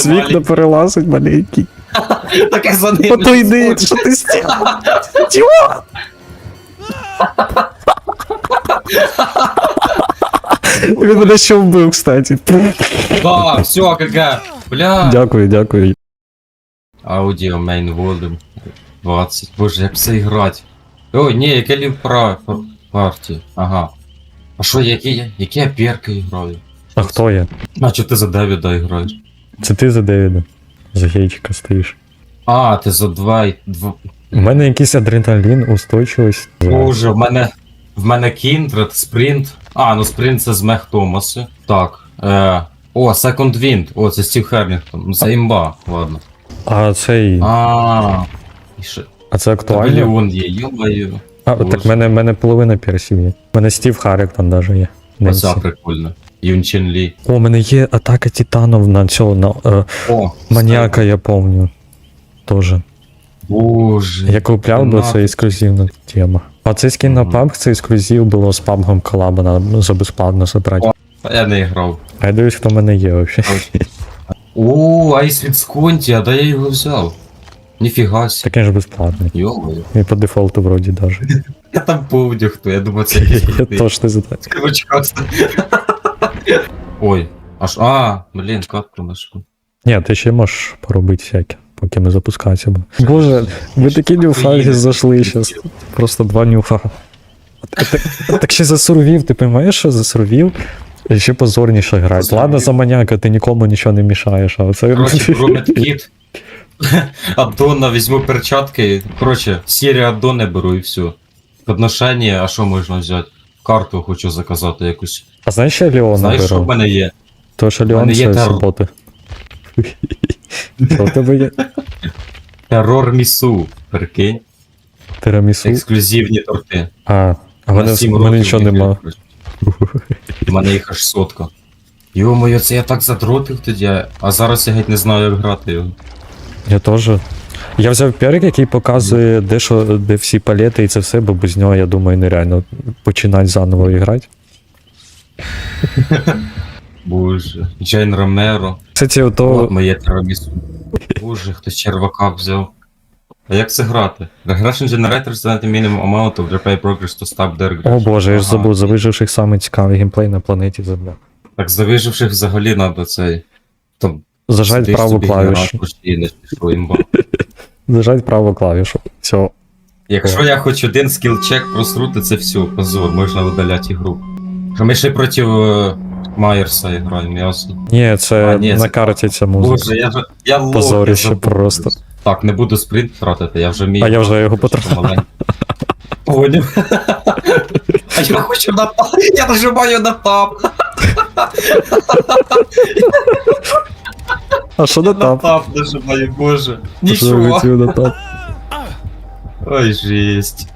З вікна перелазить маленький. Так я за ним. Ото йди, що ти стіг. Чого? Він мене ще вбив, кстати. Да, все, ГГ. Бля. Дякую, дякую. Аудіо мейн волюм 20. Боже, як це грати? Ой, ні, яке лів пра парті. Ага. А що, які я? Які я перки граю? А хто я? А чо ти за Девіда граєш? Це ти за Девіда. За гейчика стоїш. А, ти за два два. У мене якийсь адреналін, устойчивість. Боже, в мене. В мене Кіндред, спринт. А, ну спринт це з Мех Томаси. Так. Е, о, Second Wind. О, це Стів Херлінгтон. Ну, Це імба, ладно. А цей. А. І ще. А це актуально? Мільйон є, йо-моє. А, так в мене, в мене половина персів є. У мене Стів Харріктон даже є. Оця прикольно. Юн Чин Лі. О, у мене є атака титанов на цього, на е, О, маніака, я помню. Тоже. Боже. Я купляв, бо це ексклюзивна тема. А цей скін на. PUBG, це ексклюзив було з PUBG колаба, надо за безплатно забрати. О. Я не грав. А я дивлюсь, хто в мене є взагалі. О, Айс від Сконті, а де я його взяв? Ніфіга сі. Такий ж безплатний. Йо-моє. І по дефолту вроді даже. Я там помню хто, я думаю, це Я якийсь точно знаю. Короче, Ой, аж, а, блін, катку нашу. Ні, ти ще можеш поробити всяке, поки ми запускаємося. Боже, ви такі нюфаги зайшли зараз. Просто два нюфа. Так, так ще за сурвів, ти розумієш, що за сурвів? Ще позорніше грати. Ладно, за маняка ти нікому нічого не мішаєш, а це. Короче, робить кіт. Аддона візьму перчатки. Короче, серію аддони беру і все. Подношення, а що можна взяти? Карту хочу заказати якусь. А знаєш, що Леона Знаєш, що в мене є? То, що Леон мене є це терор. суботи. Що в тебе є? Террор Місу. Прикинь. Тирамісу? Ексклюзивні торти. А, а в мене, На сім в мене років нічого нема. У мене їх аж сотка. Йо-моє, це я так задротив тоді, а зараз я геть не знаю, як грати його. Я теж. Я взяв перк, який показує, де, що, де всі палети і це все, бо без нього, я думаю, нереально починати заново грати. Боже. Джейн Ромеро. Кстати, ото. От моє тирамісу. Боже, хтось червака взяв. А як це грати? Regression Generator set the minimum amount of repay progress to stop their О боже, я ж забув, за виживших саме цікавий геймплей на планеті Земля. Так за виживших взагалі надо цей. Там Зажать праву клавішу. Зажать праву клавішу. Все. Якщо я хоч один скіл-чек просрути, це все, позор, можна видаляти ігру. Що Ми ще проти е, Майерса граємо, ясно. Ні, це А, ні, на це- карті ця музика. Боже, я ж я лох, я Позорище забув. просто. Так, не буду спринт тратити, я вже вмію. А я вже його потратив. маленький. Поняв. А я хочу на тап. Я нажимаю на тап. А що На тап? тап боже. А що я Нічого. на тап? Ой, жесть.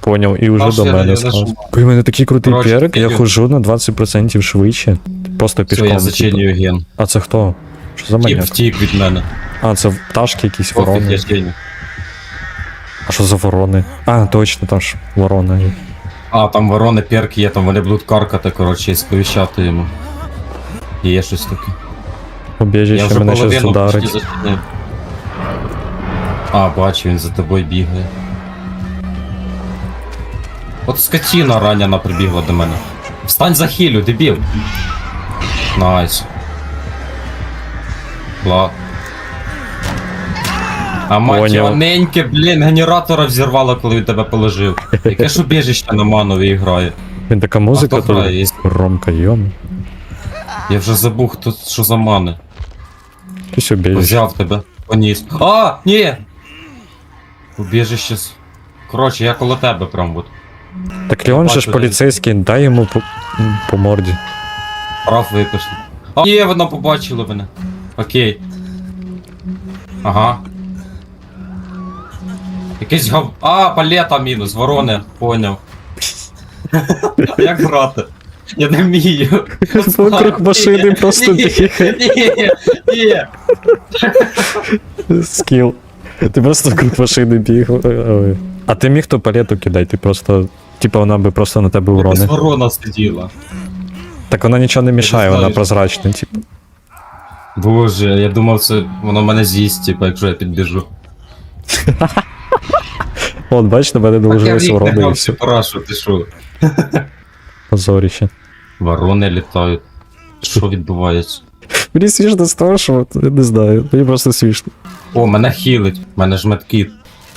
Поняв, і вже до мене не став. Ой, у мене такий крутий перк, я ти- хожу на 20% швидше. Просто Все, пішком. я зачинюю ген. А це хто? Що за Тіп маняк? втік від мене. А, це пташки якісь Пофіг, ворони. А що за ворони? А, точно, там ж ворона. є. А, там ворони перк є, там вони будуть каркати, коротше, і сповіщати йому. Є щось таке. Я Убіжище вже мене щас половину почти ударить. зачинив. А, бачу, він за тобою бігає. От скотіна раняна прибігла до мене. Встань за хілю, дебіл. Найс. Ла. А мать Поняв. блін, генератора взірвала, коли він тебе положив. Яке ж убіжище на манові грає. Він така музика хто грає? тут. Ромка, йом. Я вже забув, хто що за мани. Якесь убіжище. Взяв тебе, поніс. А, ні! Убіжище з. Коротше, я коло тебе прям от. Так Леон же ж Бачу, поліцейський, дай йому по, по морді. Прав випишли. А, ні, воно побачило мене. Окей. Ага. Якийсь гав. А, палета мінус, ворони, поняв. Як грати? Я не вмію. Вокруг машини просто бігає. Ні, ні. Скіл. Ти просто вокруг машини біг. Ой. А ти міг ту палету кидай, ти просто. Типа вона би просто на тебе Якась урони. ворона сиділа. Так вона нічого не мішає, знаю, вона що- прозрачна, типу. Боже, я думав, це воно мене з'їсть, типу, якщо я підбіжу. От, бачите, мене Так я доложили рік не вроди і все. парашу, ти що? Позоріще. Ворони літають. Що відбувається? Мені смішно з того, що от, я не знаю, мені просто смішно. О, мене хілить, мене ж медкіт.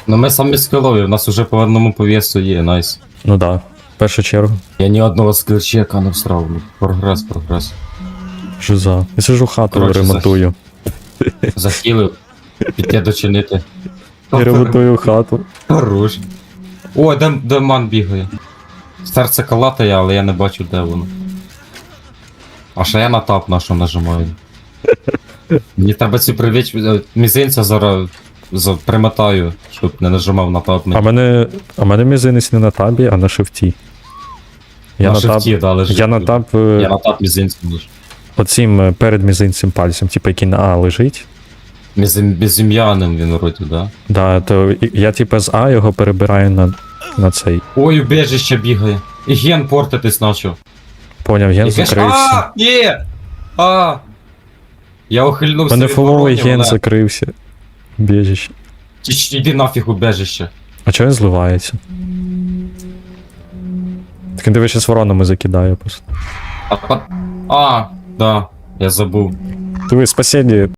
Ну ми самі скилові, в нас уже по одному повісу є, найс. Ну да, в першу чергу. Я ні одного скілчека не всрав. ну, Прогрес, прогрес. Жиза. Я сижу хату Коротше, ремонтую. Захилив. Піти дочинити. Я ремонтую хату. Хорош. О, де, де ман бігає. Серце калатає, але я не бачу, де воно. А ще я на тап нашу нажимаю. Мені треба ці привіч... е, мізинця зараз за... примотаю, щоб не нажимав на тап. А мене. А мене мізинець не на табі, а на шифті. Я на на таб. шифті, да, лежить. Я на таб е, Я на тап мізинцем лише. оцім е, перед мізинцем пальцем, типу, який на А лежить. Мізим... Безім'яним він вроді, да? Да, то я типу з А його перебираю на, на цей. Ой, убежище бігає. І ген портитись почав. Поняв, ген закрився. А, ні! А! Я ухильнувся Мене від фуловий ген але- закрився. Біжище. Чи- чи Іди нафіг убежище. А чого він зливається? Так він диви, зараз воронами закидає просто. А, по- а, да, я забув. Диви, спасіння.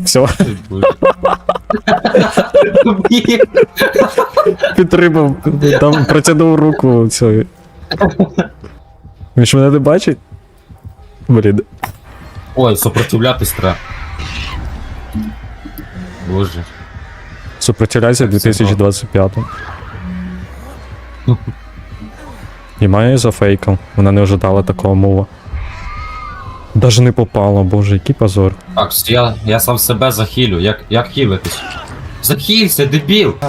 Все, Ой, Боже. Підтримав, там протягнув руку цією. Він ж мене не бачить? Блін. Ой, сопротивлятись треба. Боже. Це 2025. І має за фейком. Вона не ожидала такого мова. Даже не попало, боже, який позор. Так, я, я сам себе захилю. Як, як хілитись? Захилься, дебіл! А,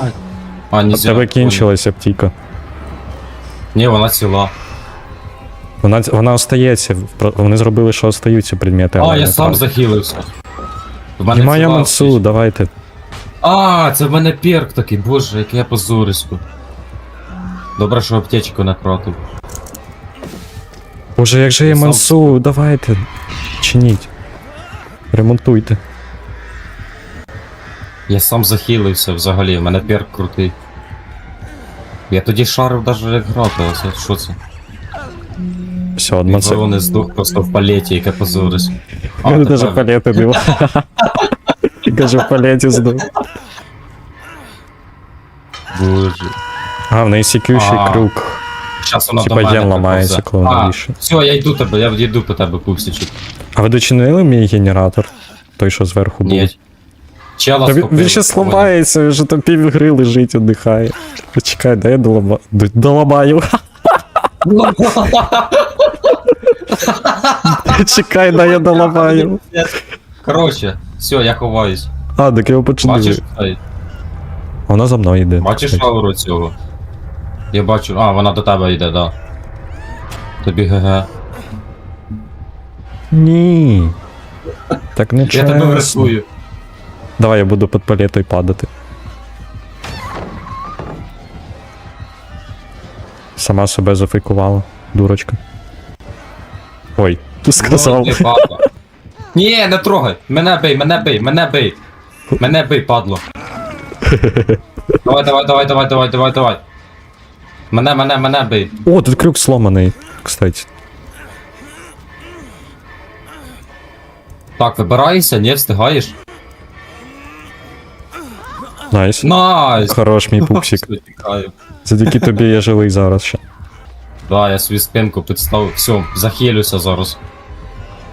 А нельзя. тебе кінчилась аптіка. Ні, вона ціла. Вона, вона остається. Вони зробили, що остаються предмети. А, я не сам так. захилився. В мене Немає ціла мансу, аптечка. давайте. А, це в мене перк такий, боже, яке я позорисько. Добре, що аптечку не. Боже, як же є Сам- мансу, давайте. Чиніть. Ремонтуйте. Я сам захилився взагалі, в мене перк крутий. Я тоді шарив навіть як грати, а це що це? Все, Він одна це. не здох просто в палеті, яке позорись. Тепер- даже палети нема. Каже, в палеті здав. Боже. А, в неї А. круг. Щас вона Типа до мене ген ламається, приповзе. коли А. Все, я йду тебе, я йду по тебе, пупсичок. А ви дочинили мій генератор? Той, що зверху був? Ні. Чела Та він, схопили. він ще сломається, він вже там пів гри лежить, віддихає. Почекай, дай я долама... д- доламаю. Чекай, дай я доламаю. Короче, все, я ховаюсь. А, так його Бачиш, починили. Ай, Вона за мною йде. бачиш ауру цього? Я бачу, а, вона до тебе йде, да. Тобі ГГ. Ні. Так не Я тебе чесно. врятую. Давай я буду під палетою падати. Сама себе зафейкувала, дурочка. Ой, ти сказав. Ну, ти падла. Ні, не трогай! Мене бий, мене бий, мене бий! Мене бий, падло. Давай, давай, давай, давай, давай, давай, давай. Мене, мене, мене бий. О, тут крюк сломаний, кстати. Так, вибирайся, не встигаєш. Найс. Найс! Хорош, мій пупсик. Тікаю. Завдяки тобі я живий зараз ще. Да, я свою спинку підставив. Все, захилюся зараз.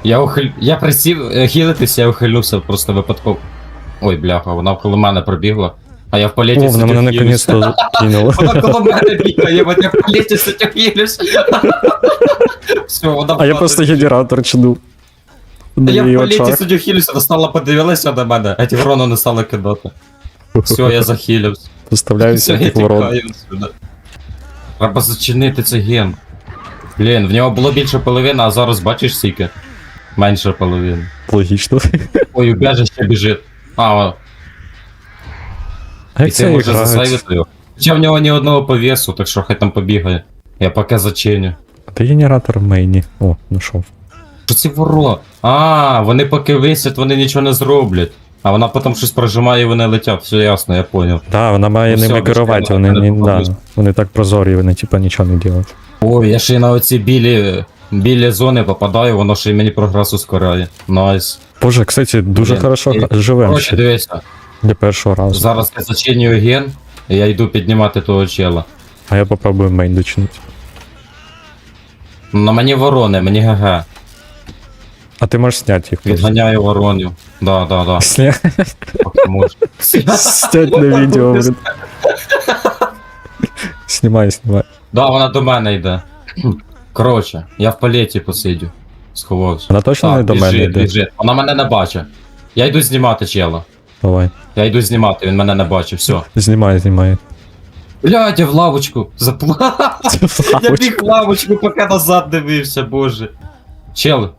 Я ухиль... Я присів е, хилитися, я ухилюся просто випадково. Ой, бляха, вона коло мене пробігла. А я в політі О, вона мене хилюся. наконець-то кинула. Вона коло мене бігає, я в політі сидів хилюсь. Все, вона А я просто генератор чину. А На я в очах. сидів хилюся, вона стала подивилася на мене, а ті ворону не стали кидати. Все, я захилився. Поставляюся як ворон. Треба зачинити цей ген. Блін, в нього було більше половини, а зараз бачиш скільки? Менше половини. Логічно. Ой, убежище біжить. А, А і як ти це може грають? засейвити його. Хоча в нього ні одного повісу, так що хай там побігає. Я поки зачиню. Ти генератор в мейні. О, знайшов. Що ці воро? А, вони поки висять, вони нічого не зроблять. А вона потім щось прожимає і вони летять. Все ясно, я поняв. Да, вона має Ну, ними все, керувати, вони, не, да, вони так прозорі, вони типа нічого не роблять. Ой, я ще й на оці білі, білі зони попадаю, воно ще й мені прогрес ускоряє. Найс. Боже, кстати, дуже Блін, хорошо і- живемо Коротше, ще дивися. Для першого разу. Зараз я зачинюю ген, і я йду піднімати того чела. А я попробую мейн дочинити. На мені ворони, мені ГГ. А ти можеш зняти їх. просто. Відганяю воронів. Да, да, да. Сня-. Снять на відео, блін. Знімай, знімай. Да, вона до мене йде. Коротше, я в палеті посидю. Сховався. Вона точно не до біжить, мене йде. біжить. Вона мене не бачить. Я йду знімати чела. Давай. Я йду знімати, він мене не бачить, все. Знімай, знімай. Блядь, я в лавочку запла. Я біг в лавочку, поки назад дивився, боже. Чел.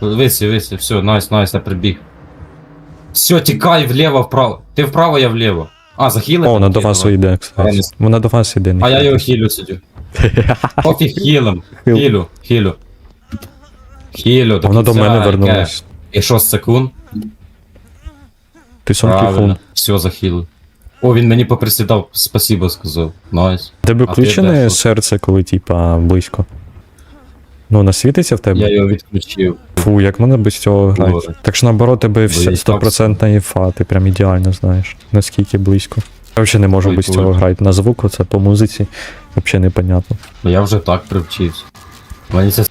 Виси, виси, все, найс, найс, я прибіг. Все, тікай вліво, вправо. Ти вправо, я вліво. А, захили? О, вона до вас йде, кстати. Вона до вас йде. А я його хілю сидю. Пофіг хілем. Хіл. Хілю, хілю. Хілю, Вона до мене вернулась. І 6 секунд. Ти сонки Правильно. фун. Все, захилив. О, він мені поприсідав, спасибо сказав. Найс. Тебе А ти включене що? серце, коли типа близько. Ну, вона світиться в тебе? Я його відключив. Фу, як мене без цього грати. Добре. Так що наоборот, тебе вся Боїсь стопроцентна інфа, ти прям ідеально знаєш, наскільки близько. Я взагалі не можу Ой, без цього грати. На звук, оце по музиці, взагалі непонятно. Я вже так привчився. Мені це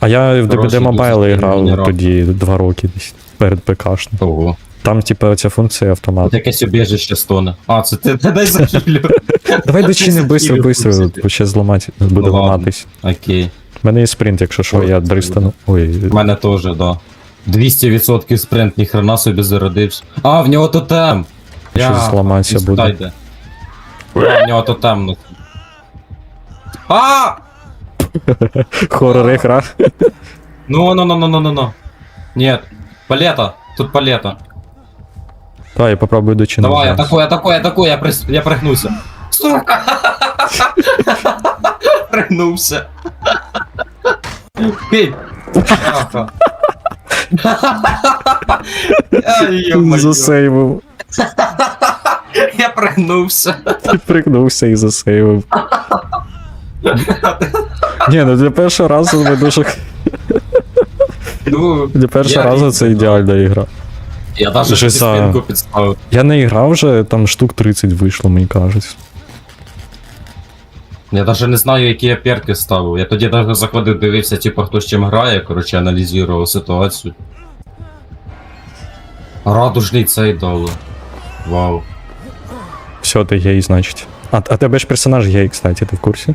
А я в Хороший DBD Mobile дуже грав генерал. тоді два роки десь перед ПКшним. того. Там, типа, ця функція автомат. якесь убіжище стоне. А, це ти дай захилю. Давай дочини бистро, бистро, бо ще зламати, буде ламатись. Окей. У мене є спринт, якщо що, я дристану. Ой, У мене теж, да. 200% спринт, ніхрена собі зародився. А, в нього тотем! Щось зламатися буде. А, в нього тотем. ну. А! хоррор гра. Ну, ну, ну, ну, ну, ну, ну. Нет. Палета. Тут палета. Давай, я попробую дочинити. Давай, зараз. атакуй, атакуй, атакуй, я, прис... я пригнуся. Сука! Пригнувся. Пей. Засейвив. Я пригнувся. Ти пригнувся і засейвив. Ні, ну для першого разу ми дуже. Ну, Для першого Я разу це ідеальна ігра. Я даже Вже за- спинку підставив. Я не грав вже, там штук 30 вийшло, мені кажеться. Я даже не знаю, які я перки ставив. Я тоді даже заходив, дивився, типу, хто з чим грає, коротше, аналізував ситуацію. Радужний цей дало. Вау. Все, ти гей, значить. А, а тебе ж персонаж гей, кстати, ти в курсі?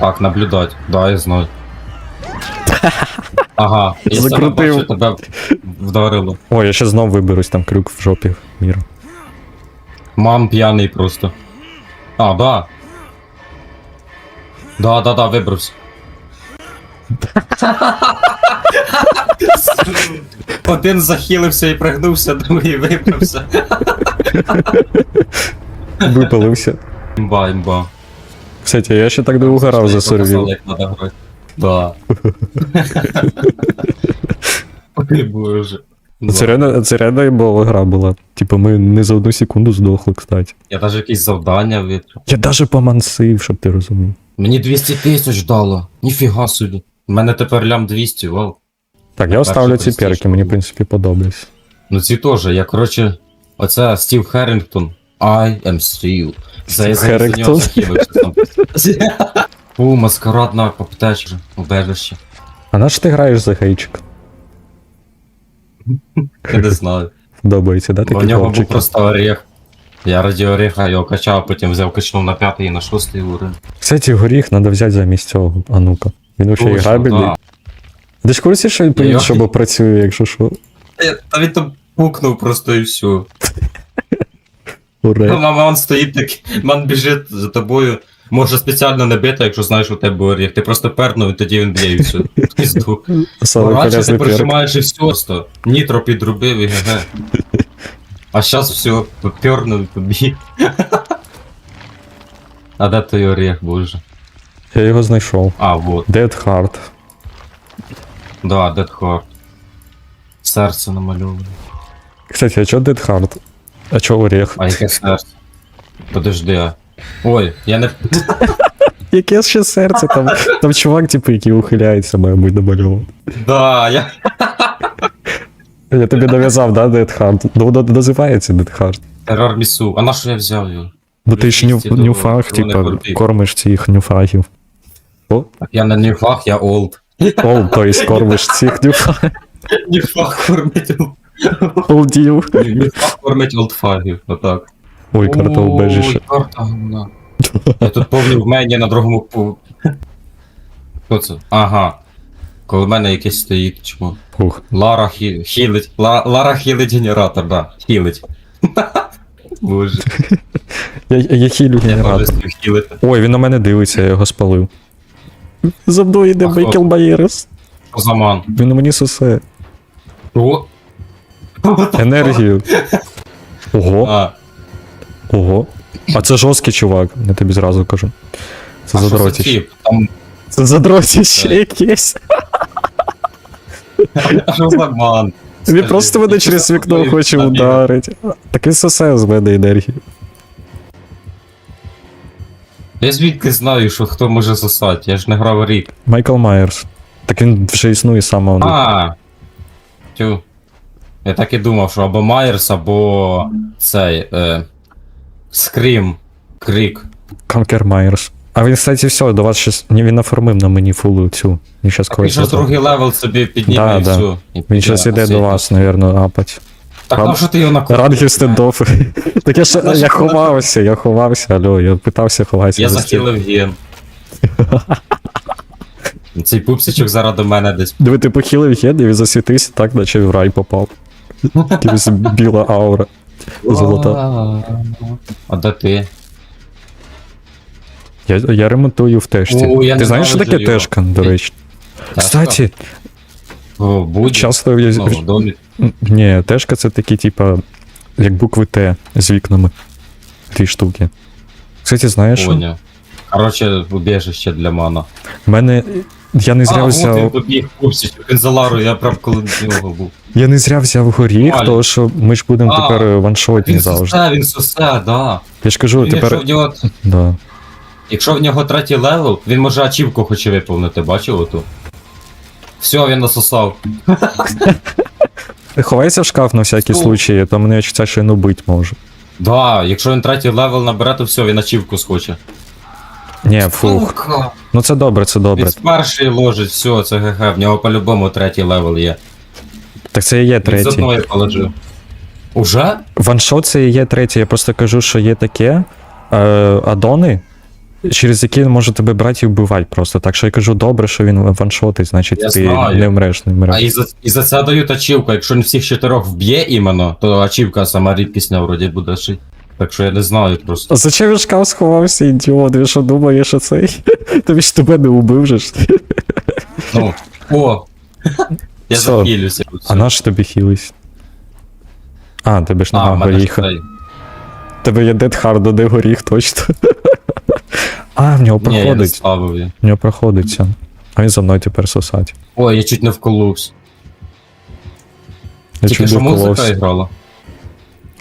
Так, наблюдать. Да, я знаю. Ага, я Закрутив. бачу, тебе вдарило. Ой, я ще знов виберусь, там крюк в жопі міру. Ман п'яний просто. А, да. Да, да, да, вибрався. Один захилився і пригнувся, другий вибрався. Випалився. Імба, імба. Кстати, я ще так довго грав за Показали, як надо грати. Да. Ой, боже. Це реально, це реально імбова гра була. Типу, ми не за одну секунду здохли, кстати. Я даже якісь завдання витрав. Я даже помансив, щоб ти розумів. Мені 200 тисяч дало. Ніфіга собі. У мене тепер лям 200, вау. Так, я оставлю ці перки, мені в принципі подобається. Ну ці теж, я коротше. Оце Стів Херрінгтон. I am Steve. Це я за- нього там. Фу, маскарадна аптечка, убежище. А на що ти граєш за гейчик? Я не знаю. Подобається, да, в такі нього був хлопчики? просто орех. Я раді ореха його качав, потім взяв качнув на п'ятий і на шостий уровень. Кстати, горіх треба взяти замість цього, а ну-ка. Він вообще Точно, грабельний. да. Ти ж в курсі, що він по-іншому працює, якщо що? Е, Та він там пукнув просто і все. Уре. Мама, він стоїть такий, ман біжить за тобою. Може спеціально не бити, якщо знаєш, що у тебе орех. Ти просто пернув, і тоді він б'є і все. Пізду. Раніше ти прижимаєш і все просто. Нітро підрубив і ГГ. А зараз все, попернув і побіг. А де той орех, боже? Я його знайшов. А, вот. Dead Heart. Да, Dead Heart. Серце намальоване. Кстати, а чо Dead Hard? А чо Орех? А яке серце? Подожди. а. Ой, я не. Яке ще серце там? Там чувак, типу, який ухиляється, має бути намальований. Да, я. Я тобі нав'язав, да, Dead Hard? Ну, воно називається Dead Hard. Терор місу. А на що я взяв його? Бо ти ж ню, Вісті до нюфаг, червоних типа, кормиш цих нюфагів. О, я не нюфах, я олд. о, то есть кормиш цих нюфагів. Нюфах кормить. Олдів. Нюфах кормить олдфагів. Отак. Ой, карта убежище. Ой, карта гумна. Я тут повний в мені на другому пу. Хто це? Ага. Коли в мене якесь стоїть чмо. Ух. Лара хі... хілить. Ла... Лара хілить генератор, да. Хілить. Боже. Я, я хілю Я генератор. теж хілити. Ой, він на мене дивиться, я його спалив. За мною йде А хто? Майкл Байерес. Позаман. Він на мені сосе. О! Енергію. Ого, А, ого. А це жорсткий чувак, я тобі зразу кажу. Це а що за задротіще. Там Це задротіще Так. якесь. а що за ман? Він просто мене через вікно хоче ударити. Так він сосе з мене енергію. Я звідки знаю, що хто може сосати, я ж не грав рік. Майкл Майерс. Так він вже існує з самого. А. Тю. Я так і думав, що або Майерс, або цей. Е, Скрім. Крик. Конкер Майерс. А він, кстати, все, до вас щас. Ні, він нафармив на мені фулу цю. Він щас когось. же готов. другий левел собі підніме Да, і да. все. І Він щас іде до світ. вас, наверно, апать. Так Ран- на що ти його накопив? Рангів стендофи. Так я ж я ховався, я ховався, алло, я питався ховатися. Я за стіл. захилив ген. Цей пупсичок зараз до мене десь. Диви, ти похилив ген, і він засвітився так, наче в рай попав. Якась біла аура. Золота. А де ти? Я, я ремонтую в тешці. О, я Ти знаєш, що таке його. до речі? Кстати, О, будь. часто я... В домі. Ні, тешка це такі, типа, як букви Т з вікнами. Ті штуки. Кстати, знаєш, що? Поняв. Короче, убежище для мана. в мене. Я не зря а, от він взяв. добіг пупсичок, він за Лару, я прям коли нього був. Я не зря взяв горіх, Валік. тому що ми ж будемо А, тепер ваншотні Він завжди. сосе, він сосе, да. Я ж кажу, Він, якщо, тепер. в нього, Да. якщо в нього третій левел, він може ачівку хоче виповнити, бачив оту? Все, він насосав. Ховайся в шкаф на всякий случай, а то мене ця ще й убить може. Да, якщо він третій левел набере, то все, він ачівку схоче. Ні, фух. Сука. Ну це добре, це добре. Він з першої ложить, все, це ГГ, в нього по-любому третій левел є. Так це і є Він з третій. одної положив. Уже? Ваншот це і є третій. Я просто кажу, що є таке е, адони, через які він може тебе брати і вбивати просто. Так що я кажу, добре, що він ваншотить, значить Я ти знаю. не вмреш, не А вмреш. і за, і за це дають ачівку. Якщо він всіх чотирьох вб'є іменно, то ачівка сама рідкісня вроді буде шить. Так що я не знаю просто. А зачем він шкаф сховався, ідіот? Він що думає, що цей? Тобі ж тебе не убив же ж. Ну, о! Я Що? захилюся. А наш тобі хились? А, тебе ж А, нема в мене ж горіха. Тебе є Dead Hard, де горіх точно. А, в нього Ні, я не проходить. ставив її. В нього проходить це. А він за мною тепер сосать. Ой, я чуть не вколувся. Я Тільки чуть що не музика вколовся. грала.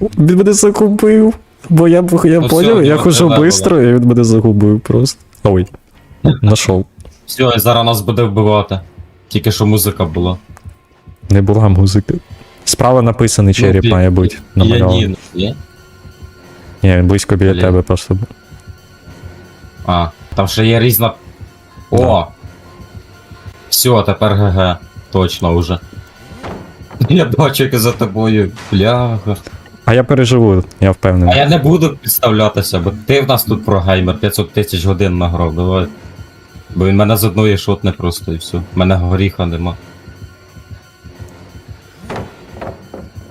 Він мене загубив. Бо я, я Ну поняв, все, я ну, хожу давай, швидко, і він мене загубив просто. Ой. Нашов. Все, і зараз нас буде вбивати. Тільки що музика була. Не була музики. Справа написаний череп Ну, має бути. намальований. Піаніно, ні? Ні, він близько біля Блін. тебе просто був. А, там ще є різна. О! Да. Все, тепер ГГ. Точно уже. Я бачу, як за тобою. Бляха. А я переживу, я А я не буду підставлятися, бо ти в нас тут прогеймер, 500 тисяч годин награв, давай. Бо він мене з одної шотне просто і все. Мене горіха нема.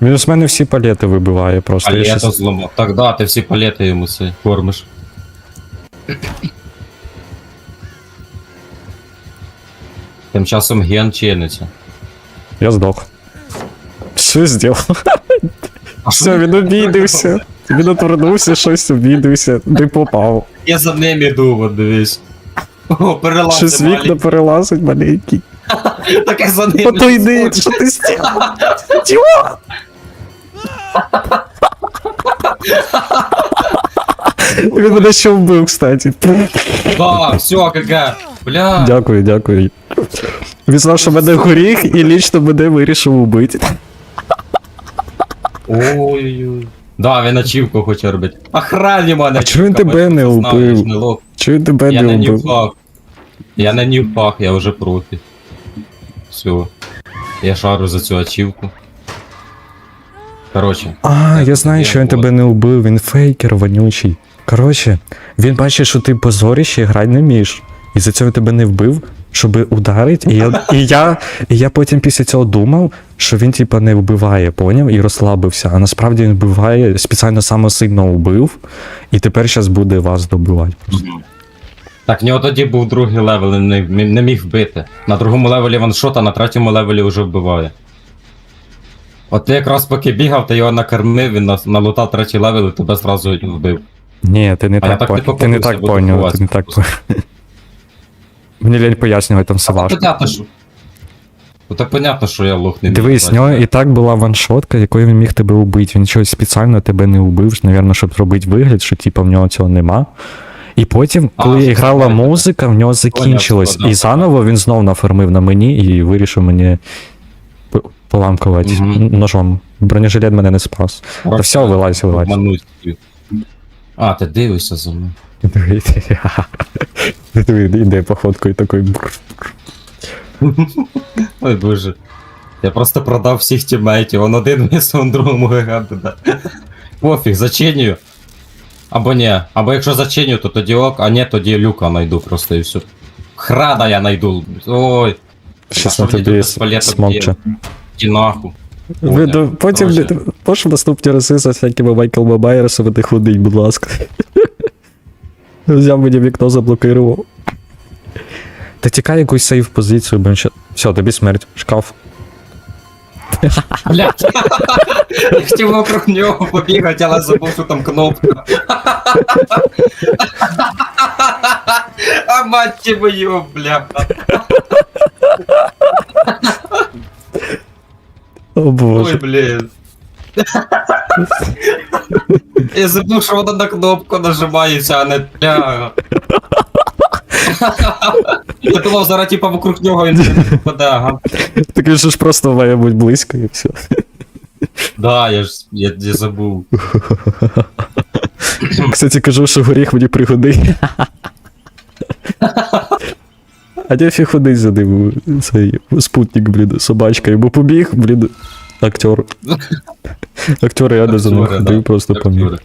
Він з мене всі палети вибиває просто. Я Палета щас- зламав. Так да, ти всі палети йому це кормиш. Тим часом ген чиниться. Я здох. Що зробив? Все, він обідився. Він отвернувся, щось обідився, не попав. Я за ним іду, от дивись. О, перелазимо. Щось вікна перелазить маленький. Так я за ним. Ото йди, що ти стіл? Діо! Він мене ще вбив, кстати. Да, все, ГГ. Бля. Дякую, дякую. Він знав, що мене горіх і лічно мене вирішив убити. Ой-ой-ой. Да, він ачівку хоче робити. Охрані мене. А чого він тебе не убив? не лох. Тебе Я не не вбив? Я не нюхах, я вже профі. Все. Я шарю за цю ачівку. Короче. А, я знаю, я що він тебе не вбив, він фейкер вонючий. Коротше, він бачить, що ти позоріще і грати не вмієш. І за цього тебе не вбив, щоб ударить. І я, і я, і я потім після цього думав, що він типа не вбиває, поняв? І розслабився. А насправді він вбиває, спеціально саме сильно вбив, і тепер зараз буде вас добивати. Так, в нього тоді був другий левел, він не, не міг вбити. На другому левелі ваншот, а на третьому левелі вже вбиває. От ти якраз поки бігав, ти його накормив, він налутав третій левел і тебе зразу вбив. Ні, ти не А я так, так не ти не так буду поняв, ти ховатися не так просто. поняв. Мені лень пояснювати, там все важко. понятно, що. Ну так понятно, що я лох не міг Дивись, в бачити. нього і так була ваншотка, якою він міг тебе убити. Він чогось спеціально тебе не убив, напевно, щоб зробити вигляд, що типу в нього цього нема. І потім, А, коли що грала таке? музика, в нього закінчилось. Понятно, да. І заново він знов нафармив на мені і вирішив мені п- поламкувати Мгм. ножом. Бронежилет мене не спас. Та все, вилазь, вилазь. Обмануть. А, ти дивишся за мною. Іде походкою такий. бур. Ой боже. Я просто продав всіх тімейтів, он один вниз, он другому ГГ да. Пофіг, зачиню. Або ні. Або якщо зачиню, то тоді ок, а ні, тоді люка найду просто і все. Храда я найду. Ой, Щас на тобі смокче. ті нахуй. Ви, до- потім можеш в наступні рази за всякими Майклами Майерсами не ходить, будь ласка. Взяв мені вікно, заблокував. Та тікай якусь сейф позицію, бо ще. Все, тобі смерть. Шкаф. Блять. Я хотів вокруг нього побігати, але забув, що там кнопка. А мать твою, бля. О Ой, боже. блін. Я забув, що вона на кнопку нажимається, а не бля. Я думав, зараз типа вокруг нього він не попаде, ага. Так він же ж просто має бути близько і все. Да, я ж я, я забув. Кстати, кажу, що горіх мені пригодить. А де фіг ходить за ним цей спутник, блін, собачка, йому побіг, блін, актер. Актер реально за ходив, просто поміг.